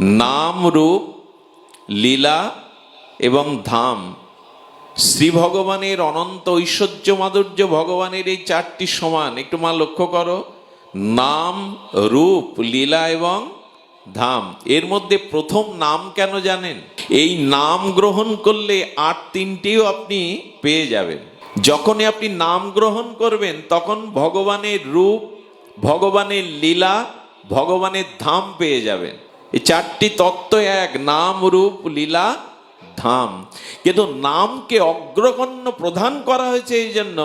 নাম রূপ, লীলা এবং ধাম। শ্রী ভগবানের অনন্ত ঐশ্বর্য মাধুর্য ভগবানের এই চারটি সমান, একটু মা লক্ষ্য করো। নাম, রূপ, লীলা এবং ধাম। এর মধ্যে প্রথম নাম কেন জানেন? এই নাম গ্রহণ করলে আট তিনটিও আপনি পেয়ে যাবেন। যখনই আপনি নাম গ্রহণ করবেন, তখন ভগবানের রূপ, ভগবানের লীলা, ভগবানের ধাম পেয়ে যাবেন। এই চারটি তত্ত্ব এক, নাম, রূপ, লীলা, ধাম। কিন্তু নামকে অগ্রগণ্য প্রধান করা হয়েছে এই জন্য,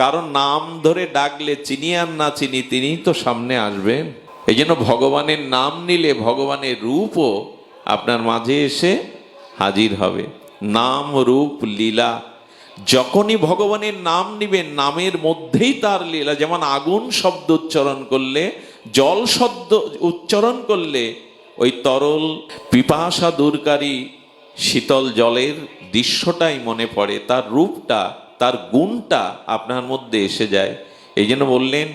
কারণ নাম ধরে ডাকলে চিনি আর না চিনি তিনি তো সামনে আসবেন এই জন্য ভগবানের নাম নিলে ভগবানের রূপও আপনার মাঝে এসে হাজির হবে। নাম, রূপ, লীলা, যখনই ভগবানের নাম নিবেন, নামের মধ্যেই তার লীলা। যেমন আগুন শব্দ উচ্চারণ করলে, জল শব্দ উচ্চারণ করলে ওই তরল পিপাসা দূরকারী শীতল জলের দৃশ্যটাই মনে পড়ে, তার রূপটা, তার গুণটা আপনার মধ্যে এসে যায়। এই জন্য বললেন,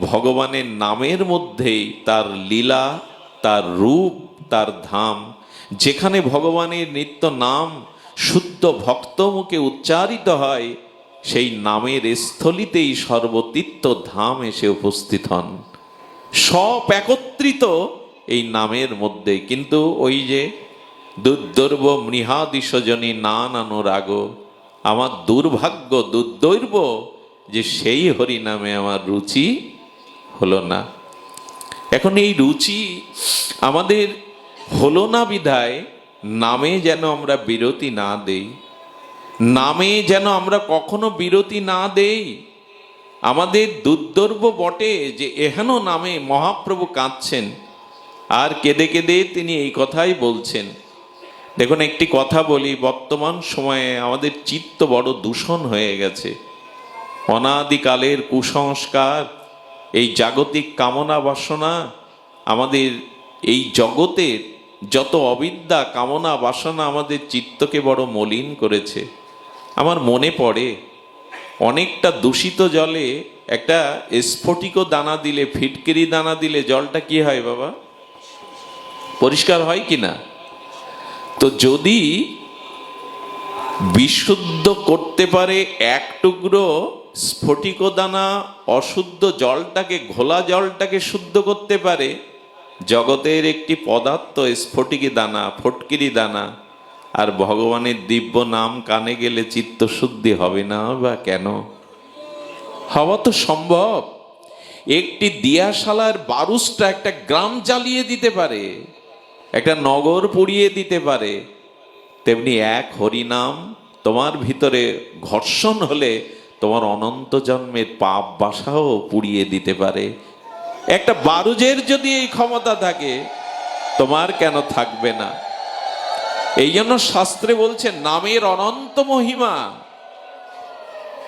ভগবানের নামের মধ্যেই তার লীলা, তার রূপ, তার ধাম, যেখানে ভগবানের নিত্য নাম শুদ্ধ ভক্ত মুখে উচ্চারিত হয়, সেই নামের স্থলিতেই সর্বতীর্থ ধাম এসে উপস্থিত হন। সব একত্রিত এই নামের মধ্যে। কিন্তু ওই যে দুর্দৈর্ব মৃহাদিশজনী নান অনুরাগ আমার দুর্ভাগ্য, দুর্দৈর্ব যে সেই হরি নামে আমার রুচি হলো না। এখন এই রুচি আমাদের হলো না বিধায় নামে যেন আমরা বিরতি না দেই। নামে যেন আমরা কখনো বিরতি না দেই। আমাদের দুর্দর্ব বটে যে এহেন নামে মহাপ্রভু কাঁদছেন। আর কেঁদে কেঁদে তিনি এই কথাই বলছেন। দেখুন, একটি কথা বলি, বর্তমান সময়ে আমাদের চিত্ত বড় দূষণ হয়ে গেছে। অনাদিকালের কুসংস্কার, এই জাগতিক কামনা বাসনা, আমাদের এই জগতের যত অবিদ্যা কামনা বাসনা আমাদের চিত্তকে বড় মলিন করেছে। আমার মনে পড়ে, অনেকটা দূষিত জলে একটা স্ফটিক দানা দিলে, ফিটকিরি দানা দিলে জলটা কি হয় বাবা? পরিষ্কার হয় কি না? তো যদি বিশুদ্ধ করতে পারে এক টুকরো স্ফটিক দানা, অশুদ্ধ জলটাকে, ঘোলা জলটাকে শুদ্ধ করতে পারে, জগতের একটি পদার্থ স্ফটিকি দানা, ফটকিরি দানা, আর ভগবানের দিব্য নাম কানে গেলে চিত্ত শুদ্ধি হবে না বা কেন? হওয়া তো সম্ভব। একটি দিয়াশালার বারুসটা একটা গ্রাম জ্বালিয়ে দিতে পারে। একটা নগর পুড়িয়ে দিতে পারে। তেমনি এক হরিনাম তোমার ভিতরে ঘর্ষণ হলে তোমার অনন্ত জন্মের পাপ বাসাও পুড়িয়ে দিতে পারে। একটা বারুজের যদি এই ক্ষমতা থাকে, তোমার কেন থাকবে না? এই জন্য শাস্ত্রে বলছে, নামের অনন্ত মহিমা।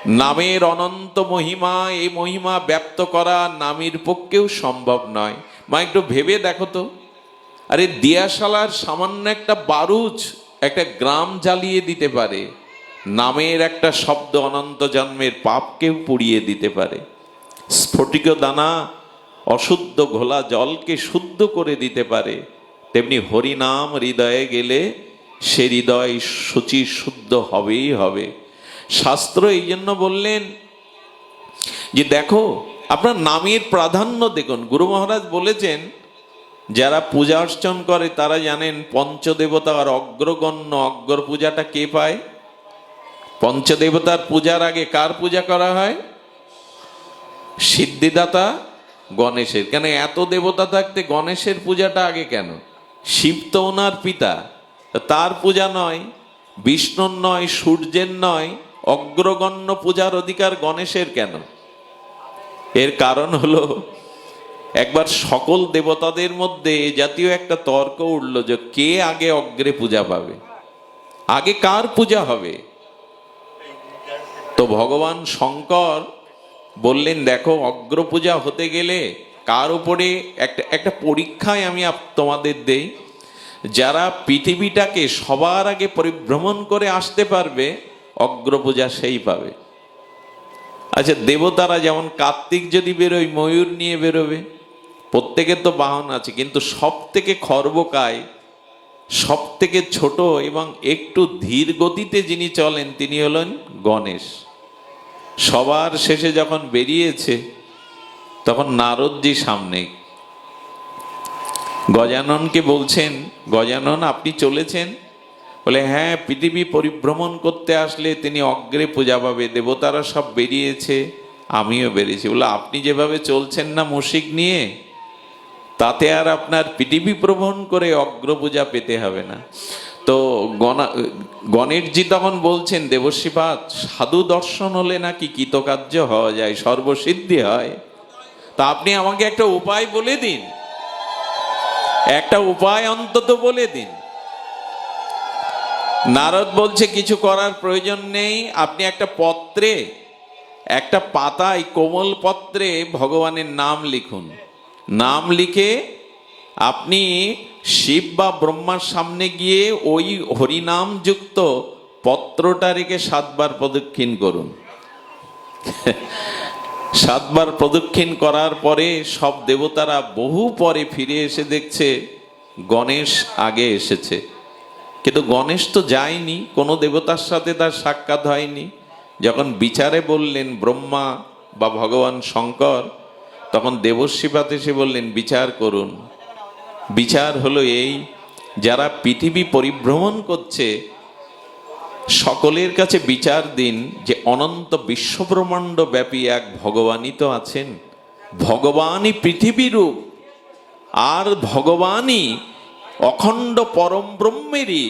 নামের অনন্ত মহিমা, এই মহিমা ব্যক্ত করা নামের পক্ষেও সম্ভব নয়। মা, একটু ভেবে দেখো তো। আরে দিয়াশালার সামান্য একটা বারুজ একটা গ্রাম জ্বালিয়ে দিতে পারে। নামের একটা শব্দ অনন্ত জন্মের পাপকেও পুড়িয়ে দিতে পারে। স্ফটিক দানা, অশুদ্ধ ঘোলা জলকে শুদ্ধ করে দিতে পারে। তেমনি হরিনাম হৃদয়ে গেলে সে হৃদয় শুচি শুদ্ধ হবেই হবে। শাস্ত্র এই জন্য বললেন যে দেখো, আপনার নামের প্রাধান্য দেখুন। গুরু মহারাজ বলেছেন যারা পূজা অর্চন করে, তারা জানেন পঞ্চদেবতা আর অগ্রগণ্য। অগ্র পূজাটা কে পায়? পঞ্চদেবতার পূজার আগে কার পূজা করা হয়? সিদ্ধিদাতা গণেশের। কেন এত দেবতা থাকতে গণেশের পূজাটা আগে কেন? শিব তো ওনার পিতা। তার পূজা নয়, বিষ্ণুর নয়, সূর্যের নয়, অগ্রগণ্য পূজার অধিকার গণেশের কেন? এর কারণ হলো একবার সকল দেবতাদের মধ্যে জাতীয় একটা তর্ক উঠল যে কে আগে অগ্রে পূজা পাবে? আগে কার পূজা হবে? তো ভগবান শঙ্কর বললেন, দেখো, অগ্র পূজা হতে গেলে কার উপরে একটা একটা পরীক্ষায় আমি তোমাদের দেই। যারা পৃথিবীটাকে সবার আগে পরিভ্রমণ করে আসতে পারবে অগ্রপূজা সেই পাবে। আচ্ছা দেবতারা যেমন কার্তিক যদি বেরোয়, ময়ূর নিয়ে বেরোবে। প্রত্যেকের তো বাহন আছে, কিন্তু সব থেকে খর্বকায় সব থেকে ছোট এবং একটু ধীর গতিতে যিনি চলেন, তিনি হলেন গণেশ। সবার শেষে যখন বেরিয়েছে, তখন নারদজি সামনে। গজাননকে বলছেন, গজানন, আপনি চলেছেন? বলে হ্যাঁ পৃথিবী পরিভ্রমণ করতে আসলে তিনি অগ্রে পূজা পাবে, দেবতারা সব বেরিয়েছে, আমিও বেরিয়েছি। বলে, আপনি যেভাবে চলছেন না মুশিক নিয়ে তাতে আর আপনার পৃথিবী ভ্রমণ করে অগ্রপূজা পেতে হবে না। তো গণা, গণেশজি তখন বলছেন, দেবশ্রীপাদ, সাধু দর্শন হলে নাকি কৃতকার্য হওয়া যায়, সর্বসিদ্ধি হয়। তা আপনি আমাকে একটা উপায় বলে দিন। একটা উপায় অন্তত বলে দিন। নারদ বলছে, কিছু করার প্রয়োজন নেই, আপনি একটা পত্রে, একটা পাতায় কোমল পত্রে ভগবানের নাম লিখুন। নাম লিখে আপনি শিব বা ব্রহ্মার সামনে গিয়ে ওই হরিনাম যুক্ত পত্রটা রেখে সাতবার প্রদক্ষিণ করুন। সাতবার প্রদক্ষিণ করার পরে সব দেবতারা বহু পরে ফিরে এসে দেখছে গণেশ আগে এসেছে। কিন্তু গণেশ তো যায়নি, কোনো দেবতার সাথে তার সাক্ষাৎ হয়নি। যখন বিচারে বললেন ব্রহ্মা বা ভগবান শঙ্কর তখন দেবশ্রীপাত এসে বললেন, বিচার করুন। বিচার হলো এই, যারা পৃথিবী পরিভ্রমণ করছে, সকলের কাছে বিচার দিন যে অনন্ত বিশ্বব্রহ্মাণ্ড ব্যাপী এক ভগবানই তো আছেন। ভগবানই পৃথিবীরূপ আর ভগবানই অখণ্ড পরম ব্রহ্মেরই,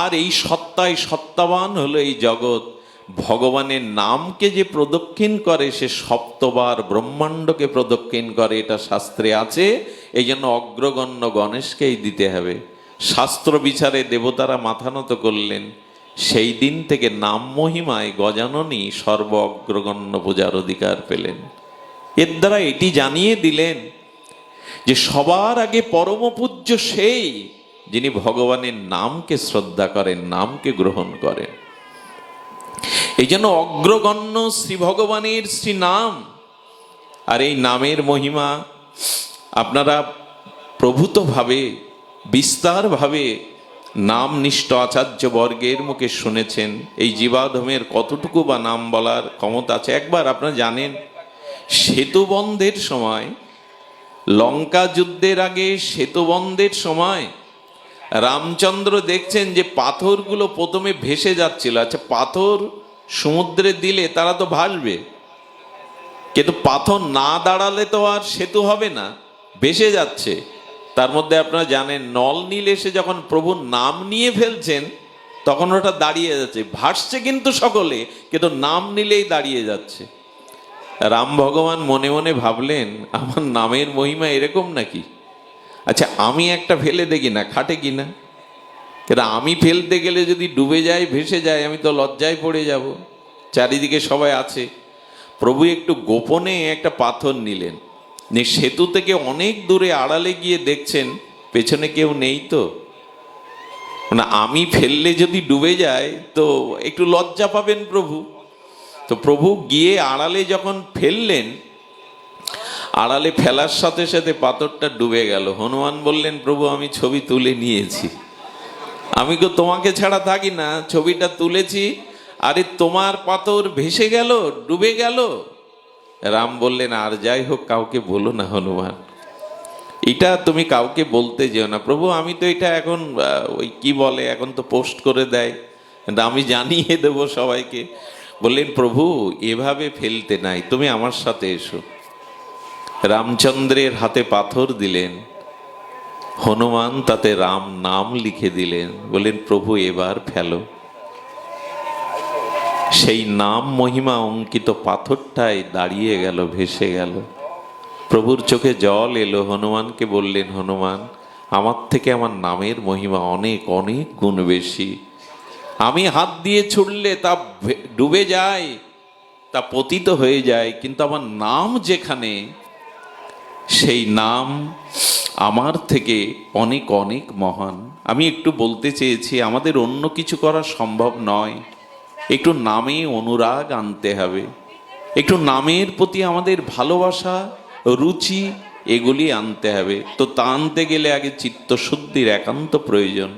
আর এই সত্তায় সত্তাবান হলো এই জগৎ। ভগবানের নামকে যে প্রদক্ষিণ করে, সে সপ্তবার ব্রহ্মাণ্ডকে প্রদক্ষিণ করে, এটা শাস্ত্রে আছে। এই জন্য অগ্রগণ্য গণেশকেই দিতে হবে। শাস্ত্র বিচারে দেবতারা মাথা নত করলেন, সেই দিন থেকে নাম মহিমায় গজাননই সর্ব অগ্রগণ্য পূজার অধিকার পেলেন। এর দ্বারা এটি জানিয়ে দিলেন যে সবার আগে পরম পূজ্য সেই যিনি ভগবানের নামকে শ্রদ্ধা করেন, নামকে গ্রহণ করেন। এই জন্য অগ্রগণ্য শ্রী ভগবানের শ্রী নাম আর এই নামের মহিমা আপনারা প্রভূতভাবে, বিস্তারভাবে নাম নিষ্ঠ আচার্য বর্গের মুখে শুনেছেন। এই জীবাধমের কতটুকু বা নাম বলার ক্ষমতা আছে? একবার আপনারা জানেন, সেতুবন্ধের সময়, লঙ্কা যুদ্ধের আগে সেতুবন্ধের সময় রামচন্দ্র দেখছেন যে পাথরগুলো প্রথমে ভেসে যাচ্ছিল। আচ্ছা পাথর সমুদ্রে দিলে তারা তো ভাসবে। কিন্তু পাথর না দাঁড়ালে তো আর সেতু হবে না, ভেসে যাচ্ছে। তার মধ্যে আপনারা জানেন, নল নীল এসে যখন প্রভুর নাম নিয়ে ফেলছেন, তখন ওটা দাঁড়িয়ে যাচ্ছে। ভাসছে কিন্তু সকলে, কিন্তু নাম নিলেই দাঁড়িয়ে যাচ্ছে। রাম ভগবান মনে মনে ভাবলেন, আমার নামের মহিমা এরকম নাকি? আচ্ছা আমি একটা ফেলে দেখি না, খাটে কি না কিন্তু আমি ফেলতে গেলে যদি ডুবে যায়, ভেসে যায়, আমি তো লজ্জায় পড়ে যাব। চারিদিকে সবাই আছে। প্রভু একটু গোপনে একটা পাথর নিলেন। নিয়ে সেতু থেকে অনেক দূরে আড়ালে গিয়ে দেখছেন, পেছনে কেউ নেই তো। মানে আমি ফেললে যদি ডুবে যায়, তো একটু লজ্জা পাবেন প্রভু। তো প্রভু গিয়ে আড়ালে যখন ফেললেন, আড়ালে ফেলার সাথে সাথে পাথরটা ডুবে গেল। হনুমান বললেন, প্রভু, আমি ছবি তুলে নিয়েছি। আমি তো তোমাকে ছাড়া থাকি না, ছবিটা তুলেছি, আরে তোমার পাথর ভেসে গেল, ডুবে গেল। রাম বললেন, আর যাই হোক, কাউকে বলো না হনুমান। এটা তুমি কাউকে বলতে যেও না। প্রভু, আমি তো এটা এখন ওই কি বলে, এখন তো পোস্ট করে দেয়। আমি জানিয়ে দেবো সবাইকে। বললেন, প্রভু, এভাবে ফেলতে নাই। তুমি আমার সাথে এসো। রামচন্দ্রের হাতে পাথর দিলেন। হনুমান তাতে রাম নাম লিখে দিলেন, বললেন, প্রভু, এবার ফেলো। সেই নাম মহিমা অঙ্কিত পাথরটাই দাঁড়িয়ে গেল, ভেসে গেল। প্রভুর চোখে জল এলো, হনুমানকে বললেন, হনুমান, আমার থেকে আমার নামের মহিমা অনেক অনেক গুণ বেশি। আমি হাত দিয়ে ছুড়লে তা ডুবে যায়, তা পতিত হয়ে যায়, কিন্তু আমার নাম যেখানে, সেই নাম আমার থেকে অনেক অনেক মহান। আমি একটু বলতে চেয়েছি, আমাদের অন্য কিছু করা সম্ভব নয়। একটু নামে অনুরাগ আনতে হবে। একটু নামের প্রতি আমাদের ভালোবাসা, রুচি, এগুলি আনতে হবে। তো তা আনতে গেলে আগে চিত্তশুদ্ধির একান্ত প্রয়োজন।